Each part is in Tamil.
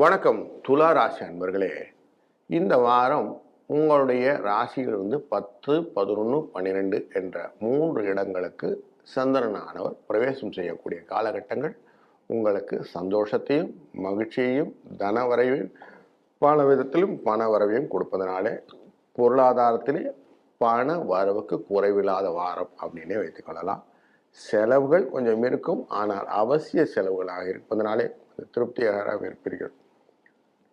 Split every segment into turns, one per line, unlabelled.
வணக்கம். துலா ராசி அன்பர்களே இந்த வாரம் உங்களுடைய ராசியில் வந்து பத்து பதினொன்று பன்னிரெண்டு என்ற மூன்று இடங்களுக்கு சந்திரனானவர் பிரவேசம் செய்யக்கூடிய காலகட்டங்கள். உங்களுக்கு சந்தோஷத்தையும் மகிழ்ச்சியையும் தனவரைவையும் பல விதத்திலும் பண வரவையும் கொடுப்பதனாலே பொருளாதாரத்திலே பண வரவுக்கு குறைவில்லாத வாரம் அப்படின்னே வைத்துக்கொள்ளலாம் செலவுகள் கொஞ்சம் இருக்கும் ஆனால் அவசிய செலவுகளாக இருப்பதனாலே திருப்தியாக இருப்பீர்கள்.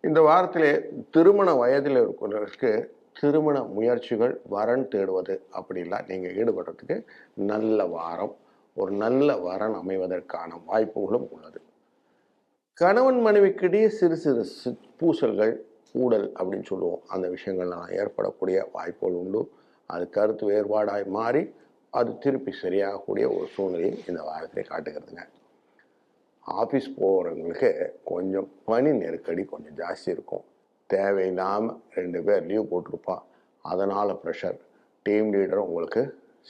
இந்த வாரத்திலே திருமண வயதில் இருக்கிறவர்களுக்கு திருமண முயற்சிகள் வரன் தேடுவது அப்படிலாம் நீங்கள் ஈடுபடுறதுக்கு நல்ல வாரம் ஒரு நல்ல வரன் அமைவதற்கான வாய்ப்புகளும் உள்ளது. கணவன் மனைவிக்கிடையே சிறு சிறு பூசல்கள் ஊடல் அப்படின்னு சொல்லுவோம். அந்த விஷயங்கள்லாம் ஏற்படக்கூடிய வாய்ப்புகள் உண்டு. அது கருத்து வேறுபாடாய் மாறி அது திருப்பி சரியாகக்கூடிய ஒரு சூழ்நிலையை இந்த வாரத்திலே காட்டுகிறதுங்க. ஆஃபீஸ் போகிறவங்களுக்கு கொஞ்சம் பணி நெருக்கடி கொஞ்சம் ஜாஸ்தி இருக்கும். தேவையில்லாமல் ரெண்டு பேர் லீவ் போட்டிருப்பான் அதனால் ப்ரெஷர் டீம் லீடர் உங்களுக்கு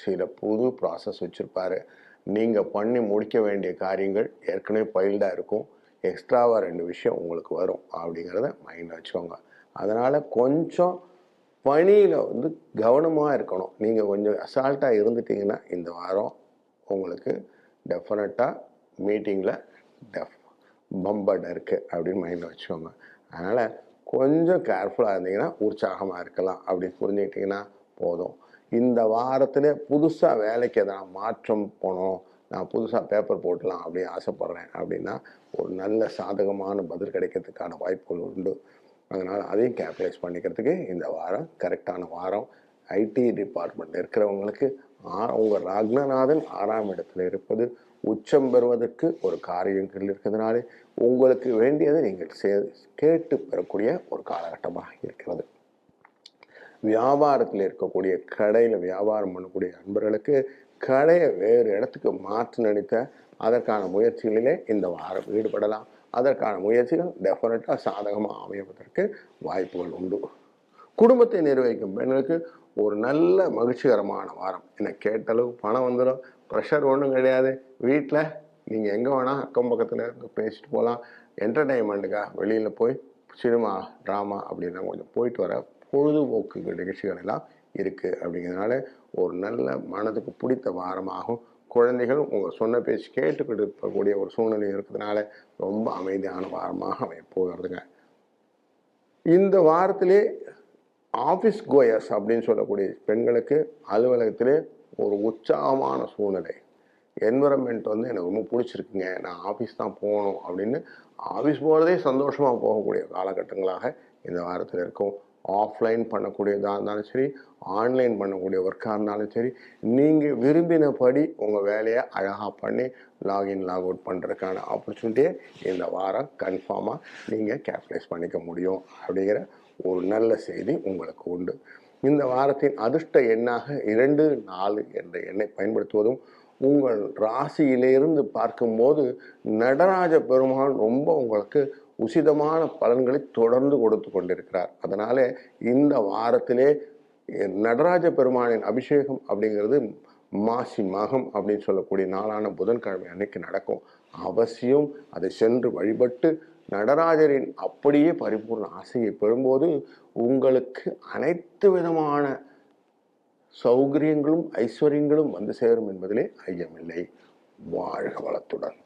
சில புது ப்ராசஸ் வச்சுருப்பாரு. நீங்கள் பண்ணி முடிக்க வேண்டிய காரியங்கள் ஏற்கனவே பயில்டாக இருக்கும். எக்ஸ்ட்ராவாக ரெண்டு விஷயம் உங்களுக்கு வரும் அப்படிங்கிறத மைண்டில் வச்சுக்கோங்க. அதனால் கொஞ்சம் பணியில் வந்து கவனமாக இருக்கணும். நீங்கள் கொஞ்சம் அசால்ட்டாக இருந்துட்டிங்கன்னா இந்த வாரம் உங்களுக்கு டெஃபினட்டாக மீட்டிங்கில் டெஃப். பம்பட் இருக்குது அப்படின்னு மைண்டில் வச்சுக்கோங்க. அதனால் கொஞ்சம் கேர்ஃபுல்லாக இருந்தீங்கன்னா உற்சாகமாக இருக்கலாம். அப்படின்னு புரிஞ்சுக்கிட்டிங்கன்னா போதும். இந்த வாரத்தில் புதுசாக வேலைக்கு எதனா மாற்றம் போனோம் நான் புதுசாக பேப்பர் போட்டலாம் அப்படின்னு ஆசைப்பட்றேன் அப்படின்னா ஒரு நல்ல சாதகமான பதில் கிடைக்கிறதுக்கான வாய்ப்புகள் உண்டு. அதனால் அதையும் கேபிட்டலைஸ் பண்ணிக்கிறதுக்கு இந்த வாரம் கரெக்டான வாரம். ஐடி டிபார்ட்மெண்ட் இருக்கிறவங்களுக்கு ஆ- உங்கள் ராக்னநாதன் ஆறாம் இடத்துல இருப்பது உச்சம் பெறுவதற்கு ஒரு காரியங்கள் இருக்கிறதுனாலே உங்களுக்கு வேண்டியதை நீங்கள் சே கேட்டு பெறக்கூடிய ஒரு காலகட்டமாக இருக்கிறது. வியாபாரத்தில் இருக்கக்கூடிய கடையில் வியாபாரம் பண்ணக்கூடிய நண்பர்களுக்கு கடையை வேறு இடத்துக்கு மாற்றி நினைத்த அதற்கான முயற்சிகளிலே இந்த வாரம் ஈடுபடலாம். அதற்கான முயற்சிகள் டெஃபினட்டாக சாதகமாக அமைவதற்கு வாய்ப்புகள் உண்டு. குடும்பத்தை நிர்வகிக்கும் பெண்களுக்கு ஒரு நல்ல மகிழ்ச்சிகரமான வாரம். என்னை கேட்டளவு பணம் வந்துடும் ப்ரெஷர் ஒன்றும் கிடையாது. வீட்டில் நீங்கள் எங்கே வேணால் அக்கம் பக்கத்தில் இருந்து பேசிட்டு போகலாம் என்டர்டெயின்மெண்ட்டுக்காக வெளியில் போய் சினிமா ட்ராமா அப்படிலாம் கொஞ்சம் போயிட்டு வர பொழுதுபோக்கு நிகழ்ச்சிகள் எல்லாம் இருக்குது அப்படிங்கிறதுனால ஒரு நல்ல மனதுக்கு பிடித்த வாரமாகும். குழந்தைகள் உங்கள் சொன்ன பேச்சு கேட்டுக்கிட்டு இருக்கக்கூடிய ஒரு சூழ்நிலை இருக்கிறதுனால ரொம்ப அமைதியான வாரமாக அமைய போகிறதுங்க. இந்த வாரத்திலே ஆஃபீஸ் கோயர்ஸ் அப்படின்னு சொல்லக்கூடிய பெண்களுக்கு அலுவலகத்திலே ஒரு உற்சாகமான சூழ்நிலை. என்விரான்மெண்ட் வந்து எனக்கு ரொம்ப பிடிச்சிருக்குங்க. நான் ஆஃபீஸ் தான் போகணும் அப்படின்னு ஆஃபீஸ் போகிறதே சந்தோஷமாக போகக்கூடிய காலகட்டங்களாக இந்த வாரத்தில் இருக்கும். ஆஃப்லைன் பண்ணக்கூடியதாக இருந்தாலும் சரி ஆன்லைன் பண்ணக்கூடிய ஒர்க்காக இருந்தாலும் சரி நீங்கள் விரும்பினபடி உங்கள் வேலையை அழகாக பண்ணி லாகின் லாக் அவுட் பண்ணுறதுக்கான ஆப்பர்ச்சுனிட்டியை இந்த வாரம் கன்ஃபார்மாக நீங்கள் கேப்டலைஸ் பண்ணிக்க முடியும் அப்படிங்கிற ஒரு நல்ல செய்தி உங்களுக்கு உண்டு. இந்த வாரத்தின் அதிர்ஷ்ட எண்ணாக இரண்டு நாலு என்ற எண்ணை பயன்படுத்துவதும் உங்கள் ராசியிலிருந்து பார்க்கும்போது நடராஜ பெருமான் ரொம்ப உங்களுக்கு உசிதமான பலன்களை தொடர்ந்து கொடுத்து கொண்டிருக்கிறார். அதனாலே இந்த வாரத்திலே நடராஜ பெருமானின் அபிஷேகம் அப்படிங்கிறது மாசி மகம் அப்படின்னு சொல்லக்கூடிய நாளான புதன்கிழமை அன்னைக்கு நடக்கும். அவசியம் அதை சென்று வழிபட்டு நடராஜரின் அப்படியே பரிபூர்ண ஆசையை பெறும்போது உங்களுக்கு அனைத்து விதமான சௌகரியங்களும் ஐஸ்வர்யங்களும் வந்து சேரும் என்பதிலே ஐயமில்லை. வாழ்க வளத்துடன்.